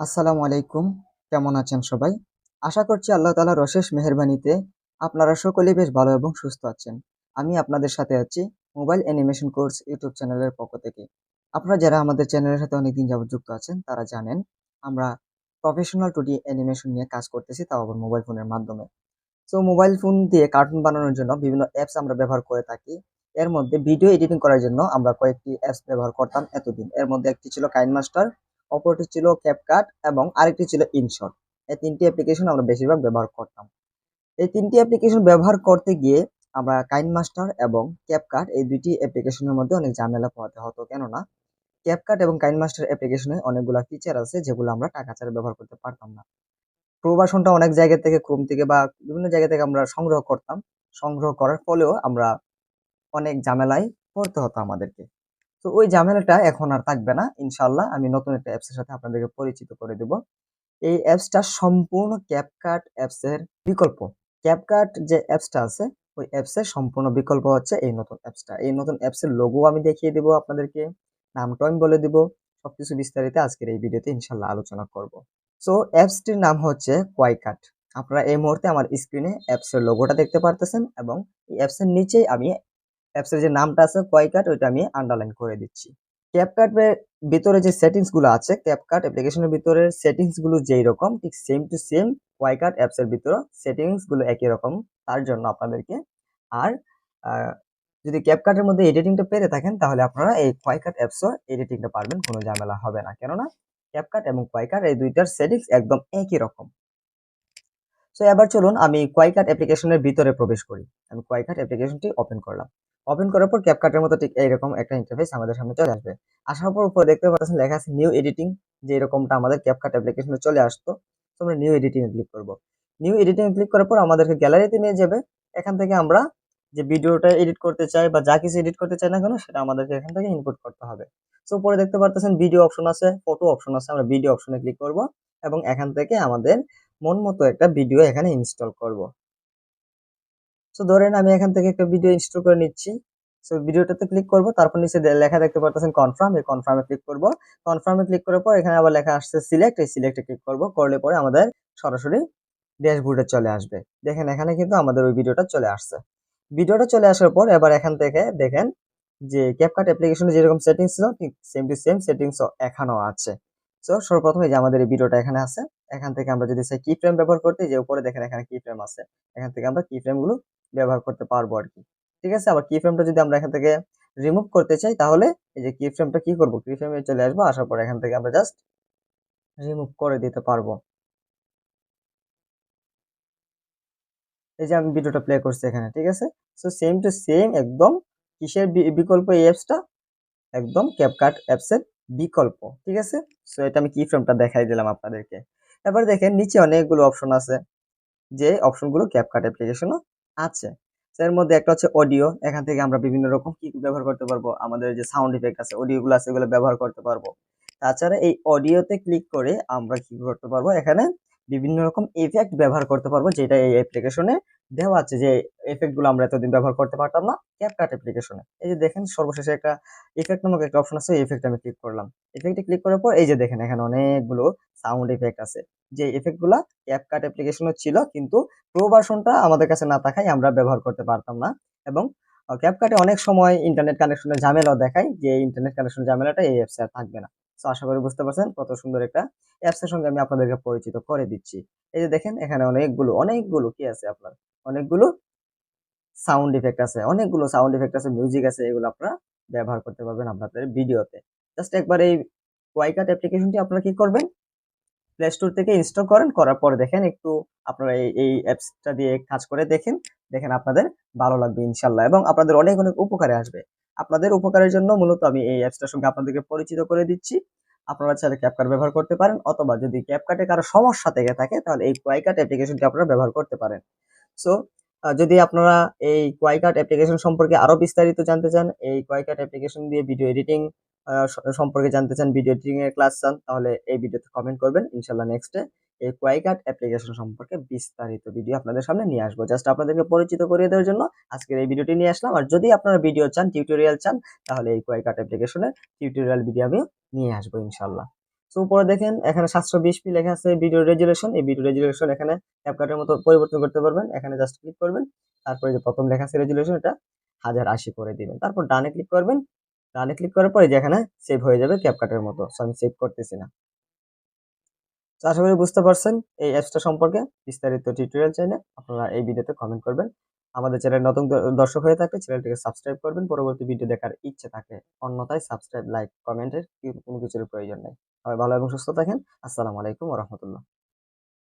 আসসালামু আলাইকুম। কেমন আছেন সবাই? আশা করছি আল্লাহ তালার অশেষ মেহরবানিতে আপনারা সকলেই বেশ ভালো এবং সুস্থ আছেন। আমি আপনাদের সাথে আছি মোবাইল অ্যানিমেশন কোর্স ইউটিউব চ্যানেলের পক্ষ থেকে। আপনারা যারা আমাদের চ্যানেলের সাথে অনেকদিন যাবত যুক্ত আছেন, তারা জানেন আমরা প্রফেশনাল টুডি অ্যানিমেশন নিয়ে কাজ করতেছি, তাও আবার মোবাইল ফোনের মাধ্যমে। সো, মোবাইল ফোন দিয়ে কার্টুন বানানোর জন্য বিভিন্ন অ্যাপস আমরা ব্যবহার করে থাকি। এর মধ্যে ভিডিও এডিটিং করার জন্য আমরা কয়েকটি অ্যাপস ব্যবহার করতাম এতদিন। এর মধ্যে একটি ছিল কাইন মাস্টার অপরটি ছিল ক্যাপকাট এবং আরেকটি ছিল ইনশট এই তিনটি অ্যাপ্লিকেশন আমরা বেশিরভাগ ব্যবহার করতাম। এই তিনটি অ্যাপ্লিকেশন ব্যবহার করতে গিয়ে আমরা কাইন মাস্টার এবং ক্যাপকাট এই দুইটি অ্যাপ্লিকেশনের মধ্যে অনেক ঝামেলা পোহাতে হতো। কেননা ক্যাপকাট এবং কাইন মাস্টার অ্যাপ্লিকেশনে অনেকগুলো ফিচার আছে যেগুলো আমরা টাকা ছাড়া ব্যবহার করতে পারতাম না। প্রবাসনটা অনেক জায়গা থেকে ক্রোম থেকে বা বিভিন্ন জায়গা থেকে আমরা সংগ্রহ করতাম। সংগ্রহ করার ফলেও আমরা অনেক ঝামেলায় পড়তে হতো আমাদেরকে। তো ওই ঝামেলাটা এখন আর থাকবে না ইনশাল্লাহ আমি নতুন একটা অ্যাপসের সাথে আপনাদেরকে পরিচিত করে দেব। এই অ্যাপসটা সম্পূর্ণ ক্যাপকাট অ্যাপসের বিকল্প। ক্যাপকাট যে অ্যাপসটা আছে, ওই অ্যাপসের সম্পূর্ণ বিকল্প হচ্ছে এই নতুন অ্যাপসটা এই নতুন অ্যাপসের লোগো আমি দেখিয়ে দেবো আপনাদেরকে নামটাও আমি বলে দিব, সবকিছু বিস্তারিত আজকের এই ভিডিওতে ইনশাল্লাহ আলোচনা করব। সো অ্যাপসটির নাম হচ্ছে কোয়াইকাট আপনারা এই মুহূর্তে আমার স্ক্রিনে অ্যাপসের লোগোটা দেখতে পারতেছেন এবং এই অ্যাপসের নিচেই আমি অ্যাপসের যে নামটা আছে কোয়াইকাট ওইটা আমি আন্ডারলাইন করে দিচ্ছি। ক্যাপকাটের ভিতরে যে সেটিংসগুলো আছে ক্যাপকাট অ্যাপ্লিকেশনের ভিতরে সেটিংসগুলো যেই রকম, ঠিক সেম টু সেম কোয়াইকাট অ্যাপসের ভিতরে সেটিংসগুলো একই রকম, তার জন্য আপনাদেরকে আর যদি ক্যাপকাটের মধ্যে এডিটিংটা পেরে থাকেন, তাহলে আপনারা এই কোয়াইকাট অ্যাপসও এডিটিংটা পারবেন, কোনো ঝামেলা হবে না। কেননা ক্যাপকাট এবং কোয়াইকাট এই দুইটার সেটিংস একদম একই রকম। সো এবার চলুন আমি কোয়াইকাট অ্যাপ্লিকেশনের ভিতরে প্রবেশ করি। আমি কোয়াইকাট অ্যাপ্লিকেশনটি ওপেন করলাম। ওপেন করার পর ক্যাপকাটের মতো ঠিক এইরকম একটা ইন্টারফেস আমাদের সামনে চলে আসবে। আসার পর উপরে দেখতে পাচ্ছেন লেখা আছে নিউ এডিটিং যে এরকমটা আমাদের ক্যাপকাট অ্যাপ্লিকেশনে চলে আসতো। তো আমরা নিউ এডিটিং এ ক্লিক করব। নিউ এডিটিং এ ক্লিক করার পর আমাদেরকে গ্যালারিতে নিয়ে যাবে। এখান থেকে আমরা যে ভিডিওটা এডিট করতে চাই বা যা কিছু এডিট করতে চাই না কেন, সেটা আমাদেরকে এখান থেকে ইনপুট করতে হবে। সো উপরে দেখতে পারতেছেন ভিডিও অপশন আছে ফটো অপশন আছে, আমরা ভিডিও অপশনে ক্লিক করব এবং এখান থেকে আমাদের মন মতো একটা ভিডিও এখানে ইনস্টল করব। সো ধরেন আমি এখান থেকে একটা ভিডিও ইনস্টল করে নিচ্ছি। সো ভিডিওটাতে ক্লিক করব, তারপর নিচে লেখা দেখতে পারতেছেন কনফার্ম এই কনফার্মে ক্লিক করব। কনফার্মে ক্লিক করার পর এখানে আবার লেখা আসছে সিলেক্ট এই সিলেক্টে ক্লিক করব। করলে পরে আমাদের সরাসরি ড্যাশবোর্ডে চলে আসবে। দেখেন, এখানে কিন্তু আমাদের ওই ভিডিওটা চলে আসছে। ভিডিওটা চলে আসার পর এবার এখান থেকে দেখেন যে ক্যাপকাট অ্যাপ্লিকেশনে যেরকম সেটিংস ছিল, ঠিক সেম টু সেম সেটিংস এখানেও আছে। সো সর্বপ্রথম যে আমাদের এই ভিডিওটা এখানে আছে। এখান থেকে আমরা যদি চাই কি ফ্রেম ব্যবহার করতে যে উপরে দেখেন এখানে কি ফ্রেম আছে। এখান থেকে আমরা কি ফ্রেমগুলো ব্যবহার করতে পারব আর কি। ঠিক আছে? আবার কি ফ্রেমটা যদি আমরা এখান থেকে রিমুভ করতে চাই, তাহলে এই যে কি ফ্রেমটা কি করব? কি ফ্রেমে চলে আসব, আসার পর এখান থেকে আমরা জাস্ট রিমুভ করে দিতে পারব। এই যে আমি ভিডিওটা প্লে করছি এখানে, ঠিক আছে? সো সেম টু সেম একদম কিসের বিকল্প এই অ্যাপসটা একদম ক্যাপকাট অ্যাপসের বিকল্প, ঠিক আছে? সো এটা আমি কি ফ্রেমটা দেখাই দিলাম আপনাদেরকে। এবার দেখেন নিচে অনেকগুলো অপশন আছে, যে অপশনগুলো ক্যাপকাট অ্যাপ্লিকেশনও আছে। এর মধ্যে একটা হচ্ছে অডিও এখান থেকে আমরা বিভিন্ন রকম কি ব্যবহার করতে পারব? আমাদের যে সাউন্ড ইফেক্ট আছে অডিওগুলো আছে, এগুলো ব্যবহার করতে পারব। তাছাড়া এই অডিওতে ক্লিক করে আমরা কি করতে পারব? এখানে বিভিন্ন রকম ইফেক্ট ব্যবহার করতে পারব, যেটা এই অ্যাপ্লিকেশনে দেওয়া আছে যে এফেক্টগুলো আমরা এতদিন ব্যবহার করতে পারতাম না ক্যাপকাট অ্যাপ্লিকেশনে এই যে দেখেন, সর্বশেষে একটা ইফেক্ট নামক একটা অপশন আছে ইফেক্ট আমি ক্লিক করলাম। ইফেক্টে ক্লিক করার পর, এই যে দেখেন, এখানে অনেকগুলো সাউন্ড ইফেক্ট আছে। যে ইফেক্টগুলা ক্যাপকাট অ্যাপ্লিকেশনে ছিল, কিন্তু প্রো ভার্সনটা আমাদের কাছে না থাকায় আমরা ব্যবহার করতে পারতাম না। এবং ক্যাপকাটে অনেক সময় ইন্টারনেট কানেকশনের ঝামেলাও দেখায় যে ইন্টারনেট কানেকশন ঝামেলাটা এই অ্যাপসে আর থাকবে না। তো আশা করি বুঝতে পারছেন কত সুন্দর একটা অ্যাপসের সঙ্গে আমি আপনাদেরকে পরিচিত করে দিচ্ছি। এই যে দেখেন, এখানে অনেকগুলো অনেকগুলো কি আছে আপনার? অনেকগুলো সাউন্ড ইফেক্ট আছে, অনেকগুলো সাউন্ড ইফেক্ট আছে মিউজিক আছে, এগুলো আপনারা ব্যবহার করতে পারবেন আপনাদের ভিডিওতে। জাস্ট একবার এই ওয়াইকাট অ্যাপ্লিকেশনটি আপনারা কি করবেন? প্লে স্টোর থেকে ইনস্টল করেন, করার পরে দেখেন একটু আপনারা এই এই অ্যাপসটা দিয়ে কাজ করে দেখেন দেখেন আপনাদের ভালো লাগবে ইনশাল্লাহ এবং আপনাদের অনেক অনেক উপকারে আসবে। আপনাদের উপকারের জন্য মূলত আমি এই অ্যাপসটার সঙ্গে আপনাদেরকে পরিচিত করে দিচ্ছি। আপনারা চাইলে ক্যাপকাট ব্যবহার করতে পারেন অথবা যদি ক্যাপকাটে কারও সমস্যা থেকে থাকে, তাহলে এই কোয়াইকাট অ্যাপ্লিকেশনটি আপনারা ব্যবহার করতে পারেন। সো যদি আপনারা এই কোয়াইকাট অ্যাপ্লিকেশন সম্পর্কে আরও বিস্তারিত জানতে চান, এই কোয়াইকাট অ্যাপ্লিকেশন দিয়ে ভিডিও এডিটিং সম্পর্কে জানতে চান ভিডিও এডিটিং এর ক্লাস চান, তাহলে এই ভিডিওতে কমেন্ট করবেন ইনশাল্লাহ নেক্সটে এই কোয়াইকাট অ্যাপ্লিকেশন সম্পর্কে বিস্তারিত ভিডিও আপনাদের সামনে নিয়ে আসব। জাস্ট আপনাদেরকে পরিচিত করিয়ে দেওয়ার জন্য আজকের এই ভিডিওটি নিয়ে আসলাম। আর যদি আপনারা ভিডিও চান টিউটোরিয়াল চান, তাহলে এই কোয়াইকাট অ্যাপ্লিকেশনের টিউটোরিয়াল ভিডিও আমি নিয়ে আসব ইনশাল্লাহ তো উপরে দেখেন, এখানে সাতশো বিশ পি লেখা আছে ভিডিও রেজুলেশন এই ভিডিও রেজুলেশন এখানে ক্যাপকাটের মতো পরিবর্তন করতে পারবেন। এখানে জাস্ট ক্লিক করবেন। তারপরে যে প্রথম লেখা আছে রেজুলেশন এটা হাজার আশি করে দিবেন। তারপর ডানে ক্লিক করবেন। ডানে ক্লিক করার পরে যে এখানে সেভ হয়ে যাবে ক্যাপকাটের মতো। সো আমি সেভ করতেছি না। আশা করি বুঝতে পারছেন এই অ্যাপসটা সম্পর্কে বিস্তারিত টিউটোরিয়াল চাইলে আপনারা এই ভিডিওতে কমেন্ট করবেন। আমাদের চ্যানেল নতুন দর্শক হয়ে থাকলে চ্যানেলটিকে সাবস্ক্রাইব করবেন। পরবর্তী ভিডিও দেখার ইচ্ছে থাকে অন্যথায় সাবস্ক্রাইব লাইক কমেন্টের কোনো কিছুর প্রয়োজন নেই। সবাই ভালো এবং সুস্থ থাকেন। আসসালামু আলাইকুম রহমতুল্লাহ।